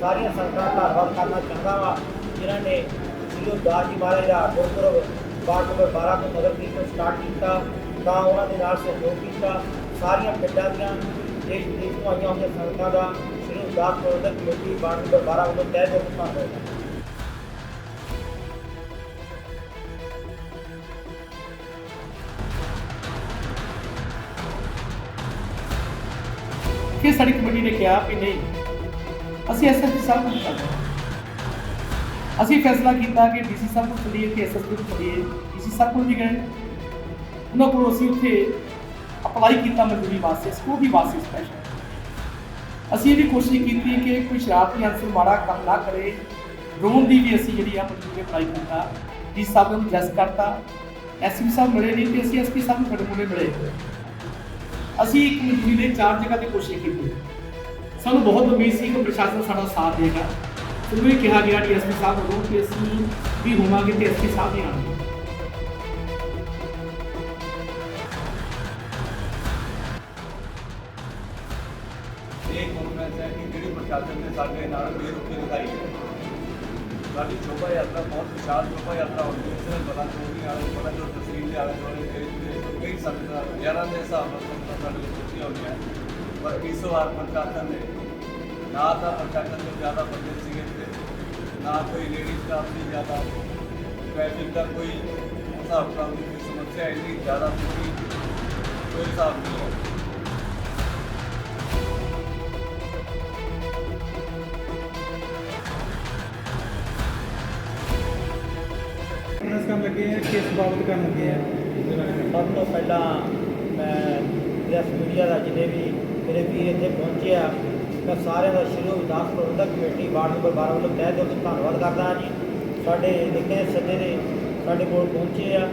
ਸਾਰੀਆਂ ਸੰਗਤਾਂ ਦਾ ਧੰਨਵਾਦ ਕਰਨਾ ਚਾਹੁੰਦਾ ਵਾ, ਜਿਨ੍ਹਾਂ ਨੇ ਸ੍ਰੀ ਉਦਾਸ ਜੀ ਮਹਾਰਾਜ ਦਾ ਗੁਰਪੁਰਬ ਵਾਰਡ ਨੰਬਰ 12 ਤੋਂ ਨਗਰ ਕੀਰਤਨ ਸਟਾਰਟ ਕੀਤਾ, ਤਾਂ ਉਹਨਾਂ ਦੇ ਨਾਲ ਸਹਿਯੋਗ ਕੀਤਾ। ਸਾਰੀਆਂ ਪਿੰਡਾਂ ਦੀਆਂ, ਦੇਸ਼ ਵਿਦੇਸ਼ ਤੋਂ ਆਈਆਂ ਹੋਈਆਂ ਸੰਗਤਾਂ ਦਾ ਸ੍ਰੀ ਉਦਾਸ ਪ੍ਰਬੰਧਕ ਕਮੇਟੀ ਵਾਰਡ ਨੰਬਰ 12 ਵੱਲੋਂ ਤਹਿ ਦਿਲ ਧੰਨਵਾਦ ਹੈ ਸਾਡੀ ਕਮੇਟੀ ਨੇ ਕਿਹਾ ਵੀ ਨਹੀਂ ਅਸੀਂ ਐਸਐਸਪੀ ਸਾਹਿਬ ਨੂੰ ਕਰਦੇ ਅਸੀਂ ਫੈਸਲਾ ਕੀਤਾ ਕਿ ਡੀਸੀ ਸਾਹਿਬ ਨੂੰ ਚਲੀਏ ਤੇ ਐਸਐਸਪੀ ਨੂੰ ਚਲੀਏ ਡੀਸੀ ਸਾਹਿਬ ਕੋਲ ਵੀ ਗਏ। ਉਹਨਾਂ ਕੋਲ ਅਸੀਂ ਉੱਥੇ ਅਪਲਾਈ ਕੀਤਾ ਮਜ਼ਦੂਰੀ ਵਾਸਤੇ ਸਿਕਿਉਰਿਟੀ ਵਾਸਤੇ ਸਪੈਸ਼ਲ ਅਸੀਂ ਇਹ ਵੀ ਕੋਸ਼ਿਸ਼ ਕੀਤੀ ਕਿ ਕੋਈ ਸ਼ਰਾਰਤੀ ਅਨਸਰ ਮਾੜਾ ਕੰਮ ਨਾ ਕਰੇ। ਡਰੋਨ ਦੀ ਵੀ ਅਸੀਂ ਜਿਹੜੀ ਆ ਮਜ਼ਦੂਰੀ ਅਪਲਾਈ ਕੀਤਾ। ਡੀ ਸਾਹਿਬ ਨੂੰ ਜਸ ਕਰਤਾ। ਐਸਪੀ ਸਾਹਿਬ ਮਿਲੇ ਨਹੀਂ ਤੇ ਅਸੀਂ ਐਸਪੀ ਸਾਹਿਬ ਨੂੰ ਸਾਡੇ ਕੋਲੇ ਮਿਲੇ। ਅਸੀਂ ਇੱਕ ਮਜ਼ਦੂਰੀ ਦੇ ਚਾਰ ਜਗ੍ਹਾ ਤੇ ਕੋਸ਼ਿਸ਼ ਕੀਤੀ। ਸਾਨੂੰ ਬਹੁਤ ਉਮੀਦ ਸੀ ਕਿ ਪ੍ਰਸ਼ਾਸਨ ਸਾਡਾ ਸਾਥ ਦੇਗਾ। ਸਾਨੂੰ ਇਹ ਕਿਹਾ ਗਿਆ ਡੀਐਸਪੀ ਸਾਹਿਬ ਵੱਲੋਂ ਕਿ ਅਸੀਂ ਵੀ ਹੋਵਾਂਗੇ ਤੇ ਐਸਪੀ ਸਾਹਿਬ ਵੀ ਆਉਣਗੇ। ਇਹ ਕਾਨਫਰੰਸ ਹੈ ਕਿ ਜਿਹੜੀ ਪ੍ਰਸ਼ਾਸਨ ਨੇ ਸਾਡੇ ਨਾਲ ਬੇਰੁਖੀ ਦਿਖਾਈ ਹੈ। ਸਾਡੀ ਸ਼ੋਭਾ ਯਾਤਰਾ ਬਹੁਤ ਵਿਸ਼ਾਲ ਸ਼ੋਭਾ ਯਾਤਰਾ ਹੋਣੀ ਹੈ ਸਿਰਫ ਬੜਾ ਚੋਰੀ ਵਾਲੇ ਬੜਾ ਜੋ ਤਸਵੀਰ ਦੇ ਆਲੇ ਦੁਆਲੇ ਦੇ ਕਈ ਸੰਗਤਾਂ ਹਜ਼ਾਰਾਂ ਦੇ ਹਿਸਾਬ ਨਾਲ ਸੰਗਤਾਂ ਸਾਡੇ ਕੋਲ ਪਹੁੰਚੀਆਂ ਹੋਈਆਂ ਪਰ ਇਸ ਵਾਰ ਪ੍ਰਸ਼ਾਸਨ ਨੇ ਨਾ ਤਾਂ ਪ੍ਰਸ਼ਾਸਨ ਤੋਂ ਜ਼ਿਆਦਾ ਬੰਦੇ ਸੀਗੇ ਤੇ ਨਾ ਕੋਈ ਲੇਡੀ ਸਟਾਫ ਦੀ ਜ਼ਿਆਦਾ ਟ੍ਰੈਫਿਕ ਦਾ ਕੋਈ ਹਿਸਾਬ ਕਿਤਾਬ ਦੀ ਕੋਈ ਸਮੱਸਿਆ ਇੰਨੀ ਜ਼ਿਆਦਾ ਸੀ ਕੋਈ ਹਿਸਾਬ ਨਹੀਂ ਹੈ ਪ੍ਰੈਸ ਕਰਨ ਲੱਗੇ ਆ ਕਿਸ ਬਾਬਤ ਕਰਨ ਲੱਗੇ ਆ ਸਭ ਤੋਂ ਪਹਿਲਾਂ ਮੈਂ ਪ੍ਰੈਸ ਮੀਡੀਆ ਦਾ ਜਿਹਨੇ ਵੀ ਮੇਰੇ ਵੀਰ ਇੱਥੇ ਪਹੁੰਚੇ ਆ। ਮੈਂ ਸਾਰਿਆਂ ਦਾ ਸ਼੍ਰੀ ਉਦਾਸ ਪ੍ਰਬੰਧਕ ਕਮੇਟੀ, ਵਾਰਡ ਨੰਬਰ 12 ਵੱਲੋਂ ਤਹਿ ਦਿਲ ਤੋਂ ਧੰਨਵਾਦ ਕਰਦਾ ਹਾਂ ਜੀ। ਸਾਡੇ ਨਿੱਕੇ ਸੱਦੇ ਦੇ ਸਾਡੇ ਕੋਲ ਪਹੁੰਚੇ ਆ।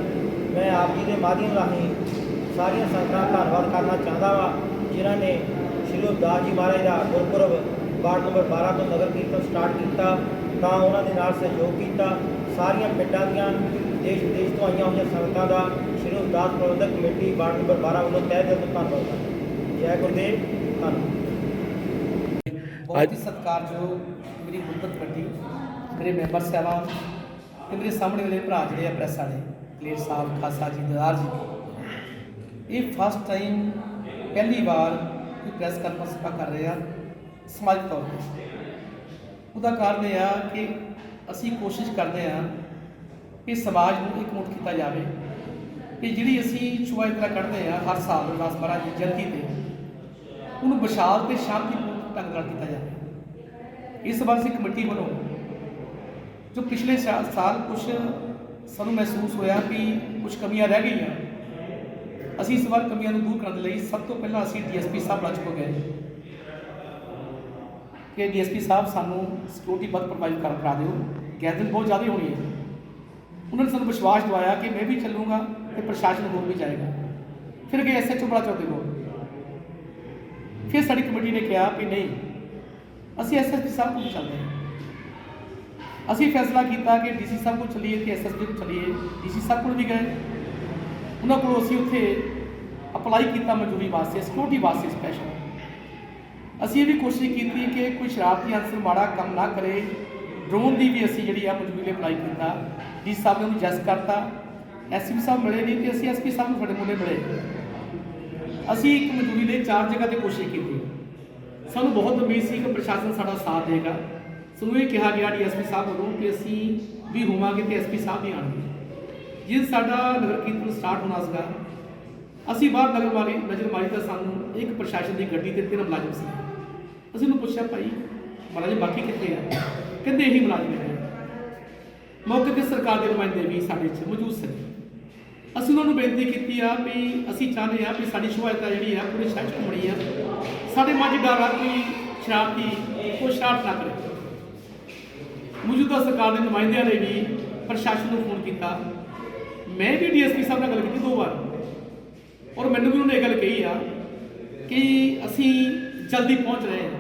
ਮੈਂ ਆਪ ਜੀ ਦੇ ਮਾਧਿਅਮ ਰਾਹੀਂ ਸਾਰੀਆਂ ਸੰਗਤਾਂ ਦਾ ਧੰਨਵਾਦ ਕਰਨਾ ਚਾਹੁੰਦਾ ਵਾਂ, ਜਿਨ੍ਹਾਂ ਨੇ ਸ਼੍ਰੀ ਉਦਾਸ ਜੀ ਮਹਾਰਾਜ ਦਾ ਗੁਰਪੁਰਬ ਵਾਰਡ ਨੰਬਰ 12 ਤੋਂ ਨਗਰ ਕੀਰਤਨ ਸਟਾਰਟ ਕੀਤਾ, ਤਾਂ ਉਹਨਾਂ ਦੇ ਨਾਲ ਸਹਿਯੋਗ ਕੀਤਾ। ਸਾਰੀਆਂ ਪਿੰਡਾਂ ਦੀਆਂ, ਦੇਸ਼ ਵਿਦੇਸ਼ ਤੋਂ ਆਈਆਂ ਹੋਈਆਂ ਸੰਗਤਾਂ ਦਾ ਸ਼੍ਰੀ ਉਦਾਸ ਪ੍ਰਬੰਧਕ ਕਮੇਟੀ ਵਾਰਡ ਨੰਬਰ 12 ਵੱਲੋਂ ਤਹਿ ਦਿਲ ਤੋਂ ਧੰਨਵਾਦ ਕਰਦਾ ਜੈ ਗੁਰਦੇਵ ਧੰਨਵਾਦ ਬਹੁਤ ਹੀ ਸਤਿਕਾਰਯੋਗ ਮੇਰੀ ਗੁਰਬਤ ਵੱਡੀ ਮੇਰੇ ਮੈਂਬਰ ਸਾਹਿਬਾਨ ਤੇ ਮੇਰੇ ਸਾਹਮਣੇ ਵਾਲੇ ਭਰਾ ਜਿਹੜੇ ਆ ਪ੍ਰੈਸ ਵਾਲੇ ਕਲੀਅਰ ਸਾਹਿਬ ਖਾਸਾ ਜੀ ਦਦਾਰ ਜੀ। ਇਹ ਫਸਟ ਟਾਈਮ ਪਹਿਲੀ ਵਾਰ ਕੋਈ ਪ੍ਰੈਸ ਕਾਨਫਰੰਸ ਆਪਾਂ ਕਰ ਰਹੇ ਆ ਸਮਾਜਿਕ ਤੌਰ ਤੇ। ਉਹਦਾ ਕਾਰਨ ਇਹ ਆ ਕਿ ਅਸੀਂ ਕੋਸ਼ਿਸ਼ ਕਰਦੇ ਆ ਕਿ ਸਮਾਜ ਨੂੰ ਇਕਮੁੱਠ ਕੀਤਾ ਜਾਵੇ। ਕਿ ਜਿਹੜੀ ਅਸੀਂ ਸ਼ੋਭਾ ਯਾਤਰਾ ਕੱਢਦੇ ਆ ਹਰ ਸਾਲ ਰਵਾਸ ਮਹਾਰਾਜ ਦੀ ਜਯੰਤੀ ਤੇ ਉਹਨੂੰ ਵਿਸ਼ਾਲ ਤੇ ਸ਼ਾਂਤੀਪੂਰਨ ਢੰਗ ਨਾਲ ਕੀਤਾ ਜਾਵੇ। ਇਸ ਵਾਰ ਅਸੀਂ ਕਮੇਟੀ ਵੱਲੋਂ ਜੋ ਪਿਛਲੇ ਸਾਲ ਕੁਝ ਸਾਨੂੰ ਮਹਿਸੂਸ ਹੋਇਆ ਕਿ ਕੁਝ ਕਮੀਆਂ ਰਹਿ ਗਈਆਂ, ਅਸੀਂ ਇਸ ਵਾਰ ਕਮੀਆਂ ਨੂੰ ਦੂਰ ਕਰਨ ਦੇ ਲਈ ਸਭ ਤੋਂ ਪਹਿਲਾਂ ਅਸੀਂ ਡੀਐਸਪੀ ਸਾਹਿਬ ਲੱਜ ਕੋ ਗਏ। ਕਿ ਡੀਐਸਪੀ ਸਾਹਿਬ ਸਾਨੂੰ ਸਿਕਿਉਰਿਟੀ ਵੱਧ ਪ੍ਰੋਵਾਈਡ ਕਰ, ਕਰਾ ਦਿਓ। ਗੈਦਰਿੰਗ ਬਹੁਤ ਜ਼ਿਆਦਾ ਹੋਣੀ ਹੈ। ਉਹਨਾਂ ਨੇ ਸਾਨੂੰ ਵਿਸ਼ਵਾਸ ਦਿਵਾਇਆ ਕਿ ਮੈਂ ਵੀ ਚੱਲੂਗਾ ਤੇ ਪ੍ਰਸ਼ਾਸਨ ਹੋਰ ਵੀ ਜਾਏਗਾ। ਫਿਰ ਗਏ ਐਸਐਚਓ ਬੜਾ ਚੌਧਰੀ ਕੋਲ। ਫਿਰ ਸਾਡੀ ਕਮੇਟੀ ਨੇ ਕਿਹਾ ਵੀ ਨਹੀਂ, ਅਸੀਂ ਐਸਐਸਪੀ ਸਾਹਿਬ ਕੋਲ ਚੱਲਦੇ ਹਾਂ। ਅਸੀਂ ਫੈਸਲਾ ਕੀਤਾ ਕਿ ਡੀਸੀ ਸਾਹਿਬ ਕੋਲ ਚੱਲੀਏ ਤੇ ਐਸਐਸਪੀ ਕੋਲ ਚੱਲੀਏ। ਡੀਸੀ ਸਾਹਿਬ ਕੋਲ ਵੀ ਗਏ। ਉਹਨਾਂ ਕੋਲ ਅਸੀਂ ਉੱਥੇ ਅਪਲਾਈ ਕੀਤਾ ਮਜ਼ਦੂਰੀ ਵਾਸਤੇ ਸਿਕਿਉਰਿਟੀ ਵਾਸਤੇ ਸਪੈਸ਼ਲ ਅਸੀਂ ਇਹ ਵੀ ਕੋਸ਼ਿਸ਼ ਕੀਤੀ ਕਿ ਕੋਈ ਸ਼ਰਾਰਤੀ ਅਨਸਰ ਮਾੜਾ ਕੰਮ ਨਾ ਕਰੇ। ਡਰੋਨ ਦੀ ਵੀ ਅਸੀਂ ਜਿਹੜੀ ਆ ਮਜ਼ਦੂਰੀ ਲਈ ਅਪਲਾਈ ਕੀਤਾ। ਡੀਸੀ ਸਾਹਿਬ ਨੇ ਉਹਨੂੰ ਜਸ ਕਰਤਾ। ਐਸਪੀ ਸਾਹਿਬ ਮਿਲੇ ਨਹੀਂ ਤੇ ਅਸੀਂ ਐਸਪੀ ਸਾਹਿਬ ਨੂੰ ਸਾਡੇ ਕੋਲੇ ਮਿਲੇ। ਅਸੀਂ ਇੱਕ ਮਜ਼ਦੂਰੀ ਲਈ ਚਾਰ ਜਗ੍ਹਾ ਤੇ ਕੋਸ਼ਿਸ਼ ਕੀਤੀ। ਸਾਨੂੰ ਬਹੁਤ ਉਮੀਦ ਸੀ ਕਿ ਪ੍ਰਸ਼ਾਸਨ ਸਾਡਾ ਸਾਥ ਦੇਗਾ। ਸਾਨੂੰ ਇਹ ਕਿਹਾ ਗਿਆ ਡੀਐਸਪੀ ਸਾਹਿਬ ਵੱਲੋਂ ਕਿ ਅਸੀਂ ਵੀ ਹੋਵਾਂਗੇ ਤੇ ਐਸਪੀ ਸਾਹਿਬ ਵੀ ਆਉਣਗੇ। ਜਿਸ ਸਾਡਾ ਨਗਰ ਕੀਰਤਨ ਸਟਾਰਟ ਹੋਣਾ ਸੀਗਾ, ਅਸੀਂ ਬਾਹਰ ਨਗਰ ਵਾਲੀ ਨਜ਼ਰ ਮਾਰੀ ਤਾਂ ਸਾਨੂੰ ਇੱਕ ਪ੍ਰਸ਼ਾਸਨ ਦੀ ਗੱਡੀ ਤੇ ਤਿੰਨ ਮੁਲਾਜ਼ਮ ਸੀ। ਅਸੀਂ ਉਹਨੂੰ ਪੁੱਛਿਆ, ਭਾਈ ਮਹਾਰਾਜ ਬਾਕੀ ਕਿੱਥੇ ਆ? ਕਹਿੰਦੇ, ਇਹੀ ਮੁਲਾਜ਼ਮ ਹੈ ਮੌਕੇ ਤੇ ਸਰਕਾਰ ਦੇ ਨੁਮਾਇੰਦੇ ਵੀ ਸਾਡੇ 'ਚ ਮੌਜੂਦ ਸਨ ਅਸੀਂ ਉਹਨਾਂ ਨੂੰ ਬੇਨਤੀ ਕੀਤੀ ਆ ਵੀ ਅਸੀਂ ਚਾਹੁੰਦੇ ਆ ਵੀ ਸਾਡੀ ਸ਼ੋਭਾ ਜਿਹੜੀ ਆ ਪੂਰੇ ਸ਼ਹਿਰ 'ਚ ਘੁੰਮਣੀ ਆ। ਸਾਡੇ ਮੱਝ ਡਰ ਆ ਕੋਈ ਸ਼ਰਾਰਤੀ ਕੋਈ ਸ਼ਰਾਰਤ ਨਾ ਕਰੇ। ਮੌਜੂਦਾ ਸਰਕਾਰ ਦੇ ਨੁਮਾਇੰਦਿਆਂ ਨੇ ਵੀ ਪ੍ਰਸ਼ਾਸਨ ਨੂੰ ਫੋਨ ਕੀਤਾ। ਮੈਂ ਵੀ ਡੀਐਸਪੀ ਸਾਹਿਬ ਨਾਲ ਗੱਲ ਕੀਤੀ ਦੋ ਵਾਰ। ਔਰ ਮੈਨੂੰ ਵੀ ਉਹਨੇ ਇਹ ਗੱਲ ਕਹੀ ਆ ਕਿ ਅਸੀਂ ਜਲਦੀ ਪਹੁੰਚ ਰਹੇ ਹਾਂ।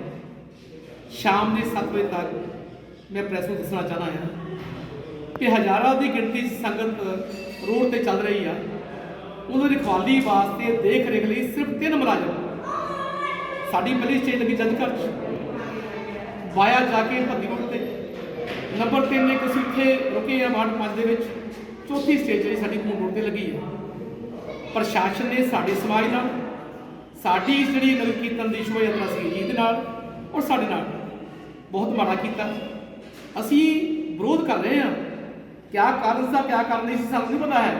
ਸ਼ਾਮ ਦੇ 7 ਵਜੇ ਤੱਕ ਮੈਂ ਪ੍ਰੈਸ ਨੂੰ ਦੱਸਣਾ ਚਾਹਨਾ ਹਾਂ। ਕਿ ਹਜ਼ਾਰਾਂ ਦੀ ਗਿਣਤੀ ਸੰਗਤ ਰੋਡ ਤੇ ਚੱਲ ਰਹੀ ਆ। ਉਹਨਾਂ ਦੀ ਰਖਵਾਲੀ ਵਾਸਤੇ ਦੇਖ ਰੇਖ ਲਈ ਸਿਰਫ ਤਿੰਨ ਮੁਲਾਜ਼ਮ। ਸਾਡੀ ਪਹਿਲੀ ਸਟੇਜ ਲੱਗੀ ਜੱਜ ਘਰ 'ਚ ਵਾਇਆ ਜਾ ਕੇ ਭੱਦੀ ਰੋਡ ਤੇ। ਨੰਬਰ 3 ਇੱਕ ਅਸੀਂ ਇੱਥੇ ਰੁਕੇ ਆ ਵਾਰਡ 5 ਦੇ ਵਿੱਚ। ਚੌਥੀ ਸਟੇਜ ਜਿਹੜੀ ਸਾਡੀ ਕੋਲ ਰੋਡ ਤੇ ਲੱਗੀ ਹੈ ਪ੍ਰਸ਼ਾਸਨ ਨੇ ਸਾਡੇ ਸਮਾਜ ਨਾਲ, ਸਾਡੀ ਜਿਹੜੀ ਨਗਰ ਕੀਰਤਨ ਦੀ ਸ਼ੋਭਾ ਯਾਤਰਾ ਸੀ ਜੀ ਨਾਲ ਔਰ ਸਾਡੇ ਨਾਲ ਬਹੁਤ ਮਾੜਾ ਕੀਤਾ। ਅਸੀਂ ਵਿਰੋਧ ਕਰ ਰਹੇ ਹਾਂ। ਕਿਆ ਕਾਰਨ ਦਾ ਕਿਆ ਕਾਰਨ ਨਹੀਂ ਸੀ, ਸਾਨੂੰ ਨਹੀਂ ਪਤਾ ਹੈ।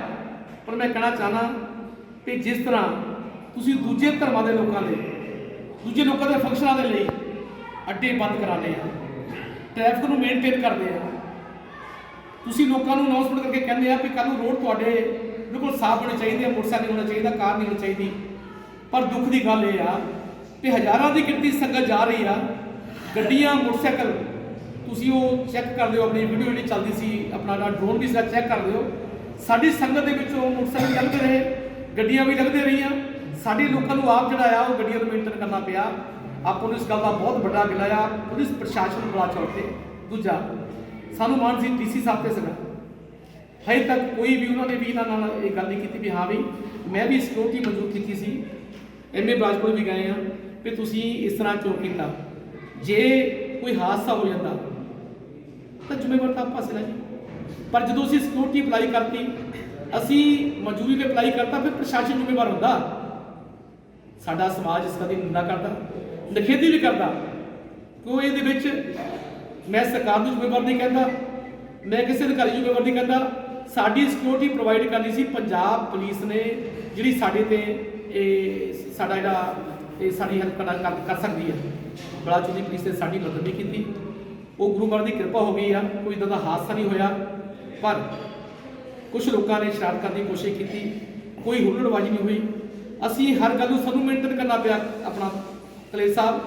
ਪਰ ਮੈਂ ਕਹਿਣਾ ਚਾਹਨਾ ਕਿ ਜਿਸ ਤਰ੍ਹਾਂ ਤੁਸੀਂ ਦੂਜੇ ਧਰਮਾਂ ਦੇ ਲੋਕਾਂ ਦੇ, ਦੂਜੇ ਲੋਕਾਂ ਦੇ ਫੰਕਸ਼ਨਾਂ ਦੇ ਲਈ ਅੱਡੇ ਬੰਦ ਕਰਾਉਂਦੇ ਆ ਟ੍ਰੈਫਿਕ ਨੂੰ ਮੇਨਟੇਨ ਕਰਦੇ ਆ। ਤੁਸੀਂ ਲੋਕਾਂ ਨੂੰ ਅਨਾਉਂਸਮੈਂਟ ਕਰਕੇ ਕਹਿੰਦੇ ਆ ਵੀ ਕੱਲ ਨੂੰ ਰੋਡ ਤੁਹਾਡੇ ਬਿਲਕੁਲ ਸਾਫ਼ ਹੋਣੇ ਚਾਹੀਦੇ ਆ, ਮੋਟਰਸਾਈਕਲ ਨਹੀਂ ਹੋਣਾ ਚਾਹੀਦਾ, ਕਾਰ ਨਹੀਂ ਹੋਣੀ ਚਾਹੀਦੀ। ਪਰ ਦੁੱਖ ਦੀ ਗੱਲ ਇਹ ਆ ਕਿ ਹਜ਼ਾਰਾਂ ਦੀ ਗਿਣਤੀ ਸੰਗਤ ਜਾ ਰਹੀ ਆ, ਗੱਡੀਆਂ, ਮੋਟਰਸਾਈਕਲ ਤੁਸੀਂ ਉਹ ਚੈੱਕ ਕਰ ਲਿਓ, ਆਪਣੀ ਵੀਡੀਓ ਜਿਹੜੀ ਚੱਲਦੀ ਸੀ, ਆਪਣਾ ਜਿਹੜਾ ਡਰੋਨ ਵੀ ਸੀ ਚੈੱਕ ਕਰ ਲਿਓ। ਸਾਡੀ ਸੰਗਤ ਦੇ ਵਿੱਚ ਉਹ ਮੋਟਰਸਾਈਕਲ ਲੱਗਦੇ ਰਹੇ, ਗੱਡੀਆਂ ਵੀ ਲੱਗਦੇ ਰਹੀਆਂ। ਸਾਡੇ ਲੋਕਾਂ ਨੂੰ ਆਪ ਜਿਹੜਾ ਆ, ਉਹ ਗੱਡੀਆਂ ਨੂੰ ਮੇਨਟੇਨ ਕਰਨਾ ਪਿਆ। ਆਪਾਂ ਨੂੰ ਇਸ ਗੱਲ ਦਾ ਬਹੁਤ ਵੱਡਾ ਗਿਲਾ ਆ, ਪੁਲਿਸ ਪ੍ਰਸ਼ਾਸਨ ਬੜਾ ਚੌੜ ਤੇ। ਦੂਜਾ, ਸਾਨੂੰ ਮਾਨ ਸੀ ਡੀਸੀ ਸਾਹਿਬ ਤੇ ਸੀਗਾ। ਹਜੇ ਤੱਕ ਕੋਈ ਵੀ ਉਹਨਾਂ ਨੇ ਵੀ ਇਹਨਾਂ ਨਾਲ ਇਹ ਗੱਲ ਨਹੀਂ ਕੀਤੀ ਵੀ ਹਾਂ ਵੀ, ਮੈਂ ਵੀ ਸਿਕਿਉਰਿਟੀ ਮੌਜੂਦ ਕੀਤੀ ਸੀ। ਐਮਏ ਬਰਾਜਪੁਰ ਵੀ ਗਏ ਆ, ਵੀ ਤੁਸੀਂ ਇਸ ਤਰ੍ਹਾਂ ਚੋਰ ਕੀਤਾ? ਜੇ ਕੋਈ ਹਾਦਸਾ ਹੋ ਜਾਂਦਾ ਤਾਂ ਜ਼ਿੰਮੇਵਾਰ ਤਾਂ ਆਪਾਂ ਸਿਲਾ ਜੀ। ਪਰ ਜਦੋਂ ਅਸੀਂ ਸਿਕਿਉਰਿਟੀ ਅਪਲਾਈ ਕਰਤੀ ਅਸੀਂ ਮਨਜ਼ੂਰੀ ਤੇ ਅਪਲਾਈ ਕਰਤਾ ਫਿਰ ਪ੍ਰਸ਼ਾਸਨ ਜ਼ਿੰਮੇਵਾਰ ਹੁੰਦਾ। ਸਾਡਾ ਸਮਾਜ ਇਸ ਕਦੀ ਨਿੰਦਾ ਕਰਦਾ ਨਖੇਦੀ ਵੀ ਕਰਦਾ। ਕਿਉਂ ਇਹਦੇ ਵਿੱਚ ਮੈਂ ਸਰਕਾਰ ਨੂੰ ਜ਼ਿੰਮੇਵਾਰ ਨਹੀਂ ਕਹਿੰਦਾ ਮੈਂ ਕਿਸੇ ਅਧਿਕਾਰੀ ਨੂੰ ਜ਼ਿੰਮੇਵਾਰ ਨਹੀਂ ਕਹਿੰਦਾ। ਸਾਡੀ ਸਿਕਿਉਰਿਟੀ ਪ੍ਰੋਵਾਈਡ ਕਰਨੀ ਸੀ ਪੰਜਾਬ ਪੁਲਿਸ ਨੇ ਜਿਹੜੀ ਸਾਡੇ ਤੇ ਇਹ ਸਾਡਾ ਜਿਹੜਾ ਇਹ ਸਾਡੀ ਹੈਲਪ ਕਰ, ਕਰ ਸਕਦੀ ਹੈ। ਬੜਾ ਚੁਣੀ ਪੁਲਿਸ ਨੇ ਸਾਡੀ ਮਦਦ ਨਹੀਂ ਕੀਤੀ। ਉਹ ਗੁਰੂ ਮਹਾਰਾਜ ਦੀ ਕਿਰਪਾ ਹੋ ਗਈ ਆ, ਕੋਈ ਇਦਾਂ ਦਾ ਹਾਦਸਾ ਨਹੀਂ ਹੋਇਆ। ਪਰ ਕੁਝ ਲੋਕਾਂ ਨੇ ਸ਼ਰਾਰਤ ਕਰਨ ਦੀ ਕੋਸ਼ਿਸ਼ ਕੀਤੀ, ਕੋਈ ਹੁੱਲੜਬਾਜ਼ੀ ਨਹੀਂ ਹੋਈ। ਅਸੀਂ ਹਰ ਗੱਲ ਨੂੰ ਸਾਨੂੰ ਮੇਨਟੇਨ ਕਰਨਾ ਪਿਆ, ਆਪਣਾ ਕਲੇਸ਼ ਸਾਹਿਬ,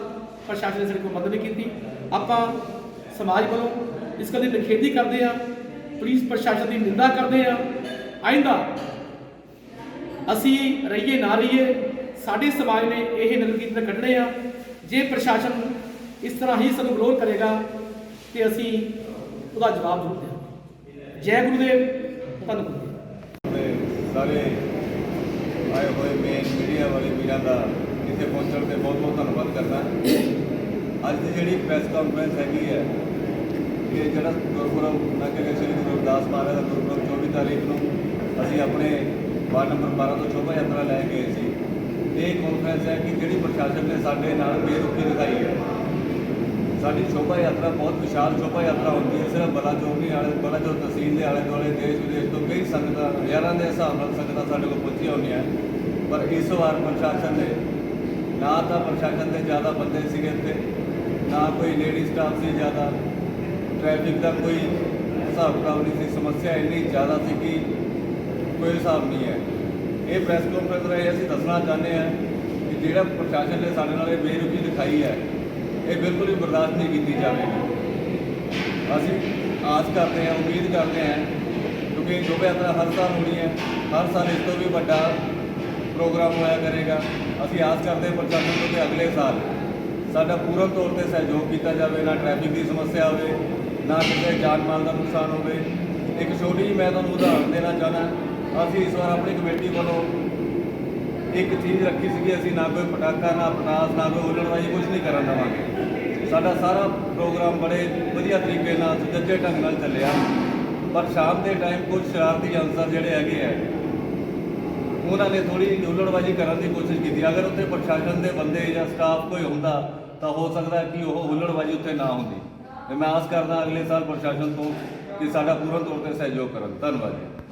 ਪ੍ਰਸ਼ਾਸਨ ਨੇ ਸਾਡੀ ਕੋਈ ਮਦਦ ਨਹੀਂ ਕੀਤੀ। ਆਪਾਂ ਸਮਾਜ ਵੱਲੋਂ ਇਸ ਕਦੇ ਨਿਖੇਧੀ ਕਰਦੇ ਆ, ਪੁਲਿਸ ਪ੍ਰਸ਼ਾਸਨ ਦੀ ਨਿੰਦਾ ਕਰਦੇ ਆ। ਆਇੰਦਾ, ਅਸੀਂ ਰਹੀਏ ਨਾ ਰਹੀਏ, ਸਾਡੇ ਸਮਾਜ ਨੇ ਇਹ ਨਗਰ ਕੱਢਣੇ ਆ। ਜੇ ਪ੍ਰਸ਼ਾਸਨ ਇਸ ਤਰ੍ਹਾਂ ਹੀ ਸਾਨੂੰ ਵਿਰੋਧ ਕਰੇਗਾ ਤੇ ਅਸੀਂ ਉਹਦਾ ਜਵਾਬ ਜ਼ਰੂਰ ਦੇਵਾਂਗੇ ਜੈ ਗੁਰੂਦੇਵ ਧੰਨਵਾਦ ਤੇ ਸਾਰੇ ਆਏ ਹੋਏ ਮੇਨ ਮੀਡੀਆ ਵਾਲੇ ਵੀਰਾਂ ਦਾ ਇੱਥੇ ਪਹੁੰਚਣ ਤੇ ਬਹੁਤ ਬਹੁਤ ਧੰਨਵਾਦ ਕਰਦਾ। ਅੱਜ ਦੀ ਜਿਹੜੀ ਪ੍ਰੈਸ ਕਾਨਫਰੰਸ ਹੈਗੀ ਹੈ, ਇਹ ਜਿਹੜਾ ਗੁਰਪੁਰਬ ਨਗਰ ਸ੍ਰੀ ਗੁਰੂ ਰਵਿਦਾਸ ਮਹਾਰਾਜ ਦਾ ਗੁਰਪੁਰਬ 24 ਤਾਰੀਖ ਨੂੰ ਅਸੀਂ ਆਪਣੇ ਵਾਰਡ ਨੰਬਰ 12 ਤੋਂ ਸ਼ੋਭਾ ਯਾਤਰਾ ਲੈ ਗਏ ਸੀ। ਇਹ ਕਾਨਫਰੰਸ ਹੈ ਕਿ ਜਿਹੜੀ ਪ੍ਰਸ਼ਾਸਨ ਨੇ ਸਾਡੇ ਨਾਲ ਬੇਰੁਖੀ ਦਿਖਾਈ ਹੈ। ਸਾਡੀ ਸ਼ੋਭਾ ਯਾਤਰਾ ਬਹੁਤ ਵਿਸ਼ਾਲ ਸ਼ੋਭਾ ਯਾਤਰਾ ਹੁੰਦੀ ਹੈ। ਸਿਰਫ ਬਲਾਚੌਰ ਨਹੀਂ, ਆਲੇ ਬਲਾਚੌਰ ਤਹਿਸੀਲ ਦੇ ਆਲੇ ਦੁਆਲੇ ਦੇਸ਼ ਵਿਦੇਸ਼ ਤੋਂ ਕਈ ਸੰਗਤਾਂ, ਹਜ਼ਾਰਾਂ ਦੇ ਹਿਸਾਬ ਨਾਲ ਸੰਗਤਾਂ ਸਾਡੇ ਕੋਲ ਪਹੁੰਚੀਆਂ ਹੋਈਆਂ ਪਰ ਇਸ ਵਾਰ ਪ੍ਰਸ਼ਾਸਨ ਨੇ ਨਾ ਤਾਂ ਪ੍ਰਸ਼ਾਸਨ ਦੇ ਜ਼ਿਆਦਾ ਬੰਦੇ ਸੀਗੇ ਇੱਥੇ, ਨਾ ਕੋਈ ਲੇਡੀ ਸਟਾਫ ਸੀ ਜ਼ਿਆਦਾ। ਟ੍ਰੈਫਿਕ ਦਾ ਕੋਈ ਹਿਸਾਬ ਕਿਤਾਬ ਨਹੀਂ ਸੀ। ਸਮੱਸਿਆ ਇੰਨੀ ਜ਼ਿਆਦਾ ਸੀ ਕਿ ਕੋਈ ਹਿਸਾਬ ਨਹੀਂ ਹੈ। ਇਹ ਪ੍ਰੈਸ ਕਾਨਫਰੰਸ ਰਾਹੀਂ ਅਸੀਂ ਦੱਸਣਾ ਚਾਹੁੰਦੇ ਹਾਂ ਕਿ ਜਿਹੜਾ ਪ੍ਰਸ਼ਾਸਨ ਨੇ ਸਾਡੇ ਨਾਲ ਇਹ ਬੇਰੁਖੀ ਦਿਖਾਈ ਹੈ ਇਹ ਬਿਲਕੁਲ ਵੀ ਬਰਦਾਸ਼ਤ ਨਹੀਂ ਕੀਤੀ ਜਾਵੇਗੀ ਅਸੀਂ ਆਸ ਕਰਦੇ ਹਾਂ, ਉਮੀਦ ਕਰਦੇ ਹਾਂ, ਕਿਉਂਕਿ ਜੋ ਯਾਤਰਾ ਹਰ ਸਾਲ ਹੋਣੀ ਹੈ, ਹਰ ਸਾਲ ਇਸ ਤੋਂ ਵੀ ਵੱਡਾ ਪ੍ਰੋਗਰਾਮ ਹੋਇਆ ਕਰੇਗਾ। ਅਸੀਂ ਆਸ ਕਰਦੇ ਹਾਂ ਪ੍ਰਸ਼ਾਸਨ ਤੋਂ ਕਿ ਅਗਲੇ ਸਾਲ ਸਾਡਾ ਪੂਰਨ ਤੌਰ ਤੇ ਸਹਿਯੋਗ ਕੀਤਾ ਜਾਵੇ, ਨਾ ਟ੍ਰੈਫਿਕ ਦੀ ਸਮੱਸਿਆ ਹੋਵੇ, ਨਾ ਕਿਸੇ ਜਾਨ ਮਾਲ ਦਾ ਨੁਕਸਾਨ ਹੋਵੇ। ਇੱਕ ਛੋਟੀ ਜਿਹੀ ਮੈਂ ਤੁਹਾਨੂੰ ਉਦਾਹਰਣ ਦੇਣਾ ਚਾਹੁੰਦਾ, ਅਸੀਂ ਇਸ ਵਾਰ ਆਪਣੀ ਕਮੇਟੀ ਵੱਲੋਂ ਇੱਕ ਚੀਜ਼ ਰੱਖੀ ਸੀਗੀ, ਅਸੀਂ ਨਾ ਕੋਈ ਪਟਾਕਾ, ਨਾ ਪਟਾਸ ਨਾ ਕੋਈ ਹੁੱਲੜਬਾਜ਼ੀ ਕੁਝ ਨਹੀਂ ਕਰਨ ਦੇਵਾਂਗੇ। ਸਾਡਾ ਸਾਰਾ ਪ੍ਰੋਗਰਾਮ ਬੜੇ ਵਧੀਆ ਤਰੀਕੇ ਨਾਲ, ਸੁਚੱਜੇ ਢੰਗ ਨਾਲ ਚੱਲਿਆ। ਪਰ ਸ਼ਾਮ ਦੇ ਟਾਈਮ ਕੁਝ ਸ਼ਰਾਰਤੀ ਅਨਸਰ ਜਿਹੜੇ ਹੈਗੇ ਆ, ਉਹਨਾਂ ਨੇ ਥੋੜੀ ਹੁੱਲੜਬਾਜ਼ੀ ਕਰਨ ਦੀ ਕੋਸ਼ਿਸ਼ ਕੀਤੀ। ਅਗਰ ਉੱਥੇ ਪ੍ਰਸ਼ਾਸਨ ਦੇ ਬੰਦੇ ਜਾਂ ਸਟਾਫ ਕੋਈ ਹੁੰਦਾ, ਤਾਂ ਹੋ ਸਕਦਾ ਕਿ ਉਹ ਹੁੱਲੜਬਾਜ਼ੀ ਉੱਥੇ ਨਾ ਹੁੰਦੀ। ਤੇ ਮੈਂ ਆਸ ਕਰਦਾ ਅਗਲੇ ਸਾਲ ਪ੍ਰਸ਼ਾਸਨ ਤੋਂ ਕਿ ਸਾਡਾ ਪੂਰਨ ਤੌਰ ਤੇ ਸਹਿਯੋਗ ਕਰਨ। ਧੰਨਵਾਦ ਜੀ।